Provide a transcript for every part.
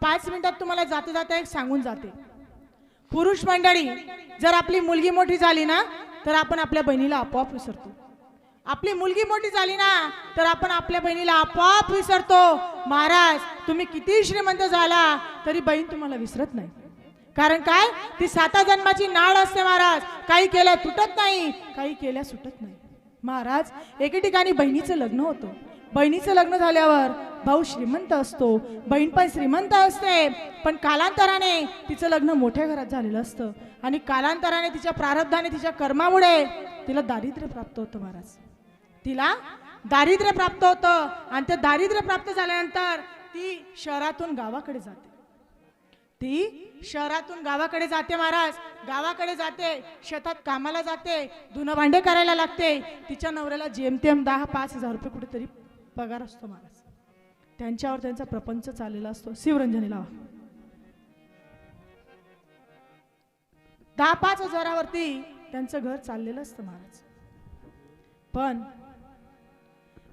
पाच मिनिटात तुम्हाला जाता जाता एक सांगून जाते. पुरुष मंडळी जर आपली मुलगी मोठी झाली ना तर आपण आपल्या बहिणीला आपोआप विसरतो. आपली मुलगी मोठी झाली ना तर आपण आपल्या बहिणीला आपोआप विसरतो. महाराज तुम्ही किती श्रीमंत झाला तरी बहीण तुम्हाला विसरत नाही. कारण काय? ती साता जन्माची नाळ असते महाराज. काही केल्या तुटत नाही काही केल्या सुटत नाही. महाराज एके ठिकाणी बहिणीचं लग्न होतं. बहिणीचं लग्न झाल्यावर भाऊ श्रीमंत असतो बहीण पण श्रीमंत असते. पण कालांतराने तिचं लग्न मोठ्या घरात झालेलं असतं. आणि कालांतराने तिच्या प्रारब्धाने तिच्या कर्मामुळे तिला दारिद्र्य प्राप्त होतं महाराज. तिला दारिद्र्य प्राप्त होतं. आणि ते दारिद्र्य प्राप्त झाल्यानंतर ती शहरातून गावाकडे जाते. ती शहरातून गावाकडे जाते महाराज. गावाकडे जाते शेतात कामाला जाते धुणं भांडे करायला लागते. तिच्या नवऱ्याला जेमतेम दहा पाच हजार रुपये कुठेतरी पगार असतो महाराज त्यांच्यावर त्यांचा प्रपंच चाललेला असतो. शिवरंजनी लावा दहा पाच हजारावरती त्यांचं घर चाललेलं असतं महाराज पण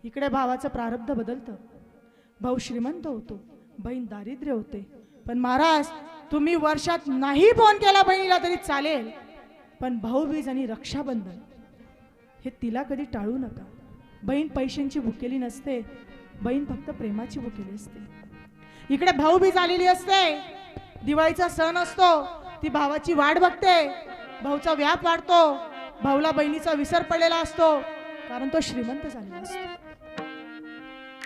इकडे भावाचं प्रारब्ध बदलतं. भाऊ श्रीमंत होतो. बहीण दारिद्र्य होते. पण महाराज तुम्ही वर्षात नाही फोन केला बहिणीला तरी चालेल. पण भाऊबीज आणि रक्षाबंधन हे तिला कधी टाळू नका. बहीण पैशांची भुकेली नसते बहीण फक्त प्रेमाची भुकेली असते. इकडे भाऊबीज आलेली असते दिवाळीचा सण असतो ती भावाची वाट बघते भाऊचा व्याप वाढतो भाऊला बहिणीचा विसर पडलेला असतो कारण तो श्रीमंत झालेला असतो.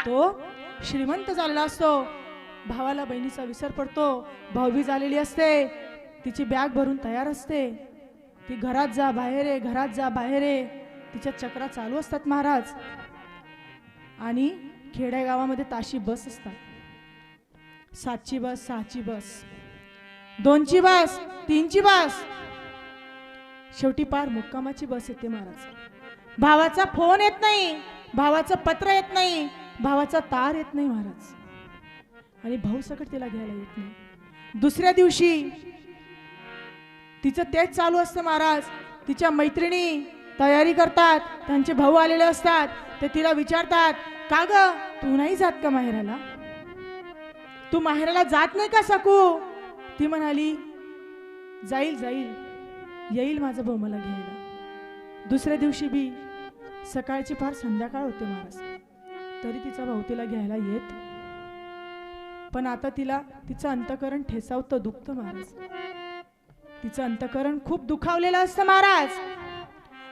तो श्रीमंत झालेला असतो भावाला बहिणीचा विसर पडतो भाऊबी झालेली असते तिची बॅग भरून तयार असते ती घरात जा बाहेर आहे घरात जा बाहेर आहे तिच्या चक्रा चालू असतात महाराज. आणि खेडेगावामध्ये ताशी बस असतात. सातची बस सहाची बस. दोनची बस तीनची बस. शेवटी पार मुक्कामाची बस येते महाराज. भावाचा फोन येत नाही भावाचं पत्र येत नाही भावाचा तार येत नाही महाराज. आणि भाऊ सकट तिला घ्यायला येत नाही. दुसऱ्या दिवशी तिचं तेच चालू असतं महाराज. तिच्या मैत्रिणी तयारी करतात त्यांचे भाऊ आलेले असतात ते तिला विचारतात का ग तू नाही जात का माहेराला? तू माहेराला जात नाही का सकू? ती म्हणाली जाईल जाईल येईल माझा भाऊ मला घ्यायला. दुसऱ्या दिवशी बी सकाळची फार संध्याकाळ होते महाराज. तरी तिचा भाऊ तिला घ्यायला येत. पण आता तिला तिचं अंतकरण ठेसावतं दुखतं महाराज. तिचं अंतकरण खूप दुखावलेलं असतं महाराज.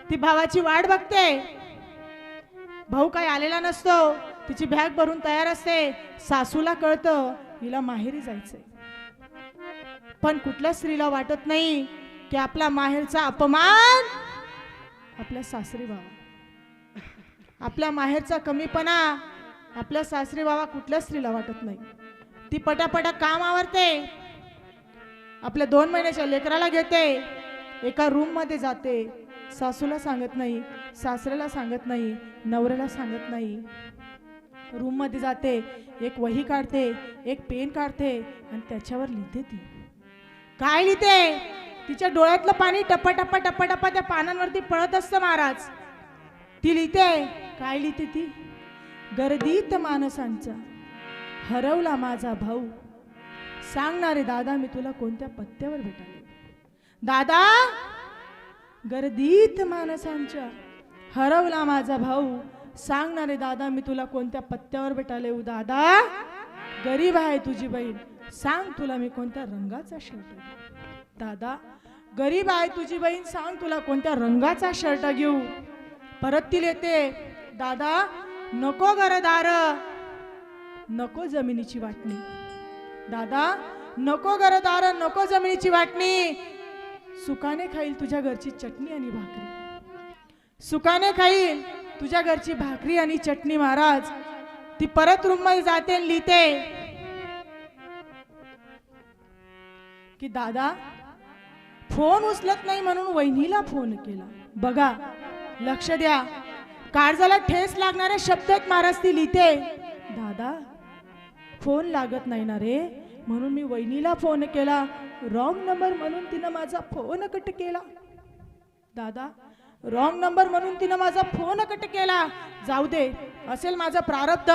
ती भावाची वाट बघते. भाऊ काही आलेला नसतो. तिची बॅग भरून तयार असते. सासूला कळतं हिला माहेरी जायचंय. पण कुठल्या स्त्रीला वाटत नाही की आपला माहेरचा अपमान आपल्या सासरी बाबा आपल्या माहेरचा कमीपणा आपल्या सासरी बाबा कुठल्या स्त्रीला वाटत नाही. ती पटापटा काम आवरते. आपल्या दोन महिन्याच्या लेकराला घेते. एका रूममध्ये जाते. सासूला सांगत नाही सासऱ्याला सांगत नाही नवऱ्याला सांगत नाही. रूममध्ये जाते एक वही काढते एक पेन काढते आणि त्याच्यावर लिहिते ती. काय लिहिते? तिच्या डोळ्यातलं पाणी टप्पा टप्पा टप्पा टप्पा त्या पानांवरती पळत असतं महाराज. ती लिहिते. काय लिहिते ती? गर्दीत माणसांचा हरवला माझा भाऊ. सांगणारे दादा मी तुला कोणत्या पत्त्यावर भेटाले दादा गर्दीत माणसांच्या. हरवला माझा भाऊ. सांगणारे दादा मी तुला कोणत्या पत्त्यावर भेटाले येऊ दादा? गरीब आहे तुझी बहीण. सांग तुला मी कोणत्या रंगाचा शर्ट घेऊ दादा गरीब आहे तुझी बहीण. सांग तुला कोणत्या रंगाचा शर्ट घेऊ. परत ती येते दादा नको घरदार. नको जमिनीची वाटणी. दादा नको घरदार नको जमिनीची वाटणी. सुखाने खाईल तुझ्या घरची चटणी आणि भाकरी. सुखाने खाईल तुझ्या घरची भाकरी आणि चटणी महाराज. ती परत रूममध्ये जाते लिहिते. की दादा फोन उचलत नाही म्हणून वहिनीला फोन केला. बघा लक्ष द्या. काळजाला ठेस लागणारे शब्द आहेत महाराज ती लिहिते. दादा फोन लागत नाही ना रे? म्हणून मी वहिनीला फोन केला. रॉंग नंबर म्हणून तिनं माझा फोन कट केला. दादा रॉंग नंबर म्हणून तिनं माझा फोन कट केला. जाऊ दे असेल माझं प्रारब्ध.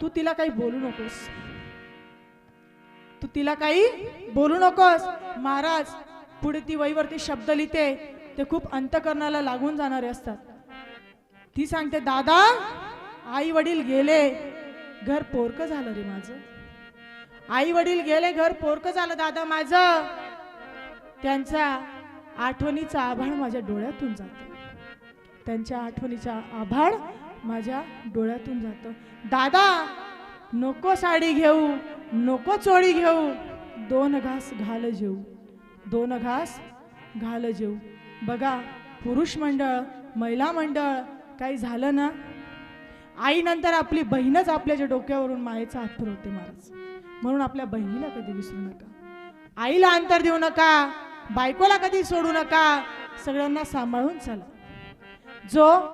तू तिला काही बोलू नकोस. तू तिला काही बोलू नकोस. महाराज पुढे ती वहीवरती शब्द लिहिते. ते खूप अंतकरणाला लागून जाणारे असतात. ती सांगते दादा आई वडील गेले. घर पोरक झालं रे माझं. आई वडील गेले घर पोरक झालं दादा माझं. त्यांचा आठवणीचा आभाळ माझ्या डोळ्यातून जातो. त्यांच्या आठवणीचा आभाळ माझ्या डोळ्यातून जातो. दादा नको साडी घेऊ नको चोळी घेऊ. दोन घास घाल जेऊ. दोन घास घाल जेऊ. बघा पुरुष मंडळ महिला मंडळ काही झालं ना? आईनंतर आपली बहीणच आपल्याच्या डोक्यावरून मायेचा हात फिरवते महाराज. म्हणून आपल्या बहिणीला कधी विसरू नका. आईला अंतर देऊ नका. बायकोला कधी सोडू नका. सगळ्यांना सांभाळून चला. जो